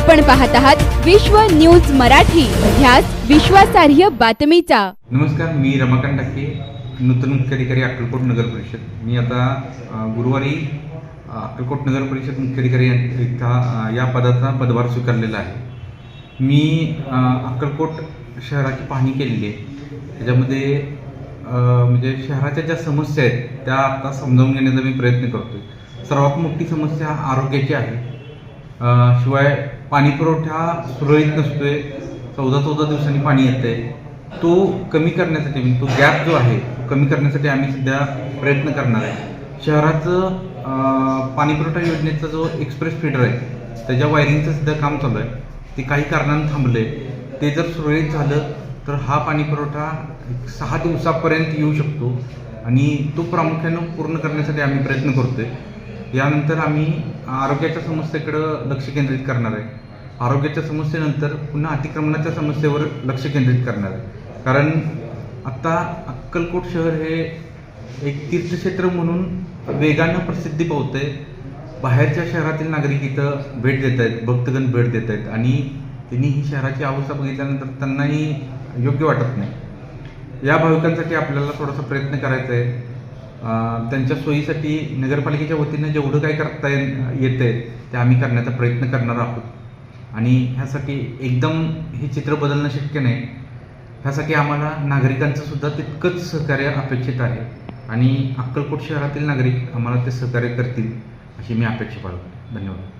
आपण पाहत आहात विश्व न्यूज मराठी. ध्यास विश्वासार्ह बातमीचा. नमस्कार मी रमाकांत टाके नूतन मुख्याधिकारी अक्कलकोट नगर परिषद. मी आता गुरुवारी अक्कलकोट नगर परिषद मुख्याधिकारी या- या पदाचा पदभार स्वीकारलेला आहे. मी अक्कलकोट शहराची पाहणी केलेली आहे. त्याच्यामध्ये म्हणजे शहराच्या ज्या समस्या आहेत त्या आता समजावून घेण्याचा मी प्रयत्न करतोय. सर्वात मोठी समस्या आरोग्याची आहे. शिवाय पाणी पुरवठा सुरळीत नसतोय. चौदा चौदा दिवसांनी पाणी येतंय. तो कमी करण्यासाठी म्हणजे तो गॅप जो आहे तो कमी करण्यासाठी आम्ही सध्या प्रयत्न करणार आहे. शहराचं पाणीपुरवठा योजनेचा जो एक्सप्रेस फीडर आहे त्याच्या वायरिंगचं सुद्धा काम चालू आहे. ते काही कारणानं थांबलं आहे ते जर सुरळीत झालं तर हा पाणीपुरवठा सहा दिवसापर्यंत येऊ शकतो. आणि तो प्रामुख्यानं पूर्ण करण्यासाठी आम्ही प्रयत्न करतोय. यानंतर आम्ही आरोग्याच्या समस्येकडं लक्ष केंद्रित करणार आहे. आरोग्याच्या समस्येनंतर पुन्हा अतिक्रमणाच्या समस्येवर लक्ष केंद्रित करणार आहे. कारण आत्ता अक्कलकोट शहर हे एक तीर्थक्षेत्र म्हणून वेगानं प्रसिद्धी पावते बाहेरच्या शहरातील नागरिक इथं भेट देत आहेत भक्तगण भेट देत आहेत आणि त्यांनी ही शहराची अवस्था बघितल्यानंतर त्यांनाही योग्य वाटत नाही. या भाविकांसाठी आपल्याला थोडासा प्रयत्न करायचा आहे. त्यांच्या सोयीसाठी नगरपालिकेच्या वतीनं जेवढं काय करता येतं आहे ते आम्ही करण्याचा प्रयत्न करणार आहोत. आणि ह्यासाठी एकदम हे चित्र बदलणं शक्य नाही. ह्यासाठी आम्हाला नागरिकांचं सुद्धा तितकंच सहकार्य अपेक्षित आहे. आणि अक्कलकोट शहरातील नागरिक आम्हाला ते सहकार्य करतील अशी मी अपेक्षा पाळतो धन्यवाद.